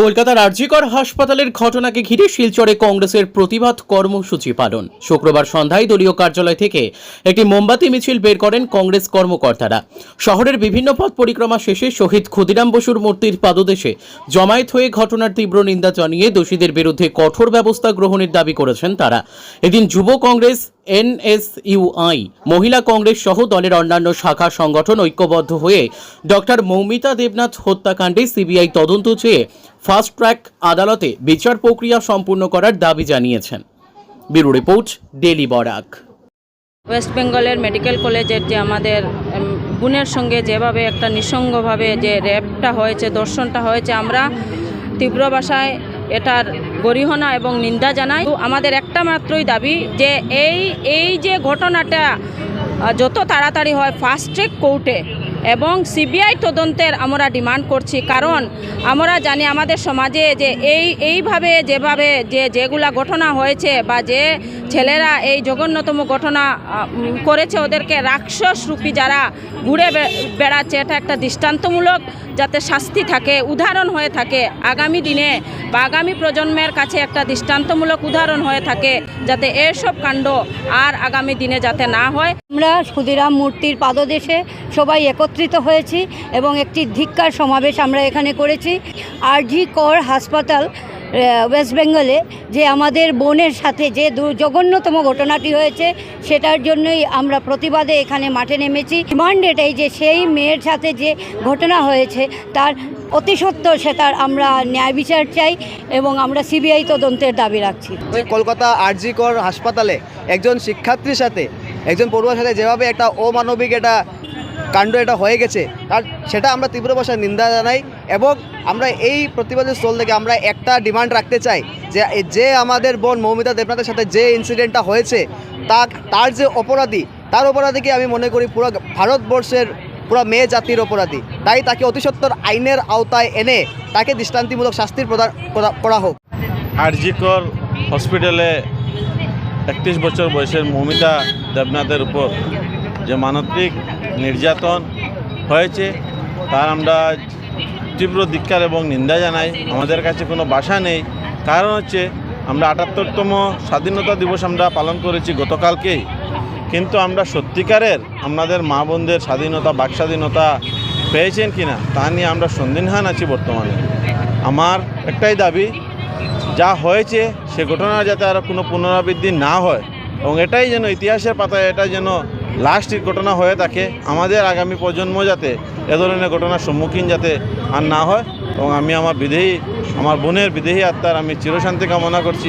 কলকাতার আরজিকর হাসপাতালের ঘটনাকে ঘিরে শিলচরে কংগ্রেসের প্রতিবাদ কর্মসূচি পালন। শুক্রবার সন্ধ্যায় দলীয় কার্যালয় থেকে একটি মোমবাতি মিছিল বের করেন কংগ্রেস কর্মকর্তারা। শহরের বিভিন্ন পথ পরিক্রমা শেষে শহীদ ক্ষুদিরাম বসুর মূর্তির পাদদেশে জমায়েত হয়ে ঘটনার তীব্র নিন্দা জানিয়ে দোষীদের বিরুদ্ধে কঠোর ব্যবস্থা গ্রহণের দাবি করেছেন তারা। এদিন যুব কংগ্রেস এনএসইউআই, মহিলা কংগ্রেস সহ দলের অন্যান্য শাখা সংগঠন ঐক্যবদ্ধ হয়ে ডক্টর মৌমিতা দেবনাথ হত্যাকাণ্ডে সিবিআই তদন্ত চেয়ে ফাস্ট ট্র্যাক আদালতে বিচার প্রক্রিয়া সম্পূর্ণ করার দাবি জানিয়েছেন। Bureau report, daily Barak. West বেঙ্গলের মেডিকেল কলেজের যে আমাদের বোনের সঙ্গে যেভাবে একটা নিঃসঙ্গভাবে যে র্যাপটা হয়েছে, দর্শনটা হয়েছে, আমরা তীব্র ভাষায় এটার গরিহনা এবং নিন্দা জানাই। আমাদের একটা মাত্রই দাবি যে এই এই যে ঘটনাটা যত তাড়াতাড়ি হয় ফাস্ট ট্র্যাক কোর্টে এবং সিবিআই তদন্তের আমরা ডিমান্ড করছি। কারণ আমরা জানি আমাদের সমাজে যে এই, এইভাবে যেভাবে যে যেগুলা ঘটনা হয়েছে বা যে ছেলেরা এই জঘন্যতম ঘটনা করেছে ওদেরকে রাক্ষস রূপী যারা ঘুরে বেড়াচ্ছে। এটা একটা দৃষ্টান্তমূলক যাতে শাস্তি থাকে, উদাহরণ হয়ে থাকে। আগামী দিনে বা আগামী প্রজন্মের কাছে একটা দৃষ্টান্তমূলক উদাহরণ হয়ে থাকে যাতে এসব কাণ্ড আর আগামী দিনে যাতে না হয়। আমরা ক্ষুদিরাম মূর্তির পাদদেশে সবাই একত্রিত হয়েছি এবং একটি ধিক্কার সমাবেশ আমরা এখানে করেছি। আরজি কর হাসপাতাল ওয়েস্ট বেঙ্গলে যে আমাদের বোনের সাথে যে জঘন্যতম ঘটনাটি হয়েছে, সেটার জন্যই আমরা প্রতিবাদে এখানে মাঠে নেমেছি। ডিমান্ড এটাই যে সেই মেয়ের সাথে যে ঘটনা হয়েছে, তার অতি সত্বর সেটার আমরা ন্যায় বিচার চাই এবং আমরা সিবিআই তদন্তের দাবি রাখছি। কলকাতা আরজিকর হাসপাতালে একজন শিক্ষার্থীর সাথে, একজন পড়ুয়ার সাথে যেভাবে একটা অমানবিক এটা কাণ্ড এটা হয়ে গেছে। আর সেটা আমরা তীব্র ভাষায় নিন্দা জানাই এবং আমরা এই প্রতিবাদের স্থল থেকে আমরা একটা ডিমান্ড রাখতে চাই যে যে আমাদের বোন মৌমিতা দেবনাথের সাথে যে ইনসিডেন্টটা হয়েছে তা তার যে অপরাধী, তার অপরাধীকে আমি মনে করি পুরো ভারতবর্ষের পুরো মেয়ে জাতির অপরাধী। তাই তাকে অতিসত্বর আইনের আওতায় এনে তাকে দৃষ্টান্তিমূলক শাস্তির প্রদান করা- করা হোক। আরজিকর হসপিটালে একত্রিশ বছর বয়সের মৌমিতা দেবনাথের উপর যে মানসিক নির্যাতন হয়েছে, তার আমরা তীব্র ধিক্কার এবং নিন্দা জানাই। আমাদের কাছে কোনো বাসা নেই। কারণ হচ্ছে, আমরা আটাত্তরতম স্বাধীনতা দিবস আমরা পালন করেছি গতকালকেই। কিন্তু আমরা সত্যিকারের আমাদের মা বোনদের স্বাধীনতা, বাক স্বাধীনতা পেয়েছেন কি না তা নিয়ে আমরা সন্দিহান আছি বর্তমানে। আমার একটাই দাবি, যা হয়েছে, সে ঘটনা যাতে আর কোনো পুনরাবৃত্তি না হয়। এবং এটাই যেন ইতিহাসের পাতায় এটা যেন লাস্ট ঘটনা হয়ে থাকে আমাদের আগামী প্রজন্ম যাতে এ ধরনের ঘটনার সম্মুখীন যাতে আর না হয়, এবং আমি আমার বিদেহী, আমার বোনের বিদেহী আত্মার আমি চিরশান্তি কামনা করছি।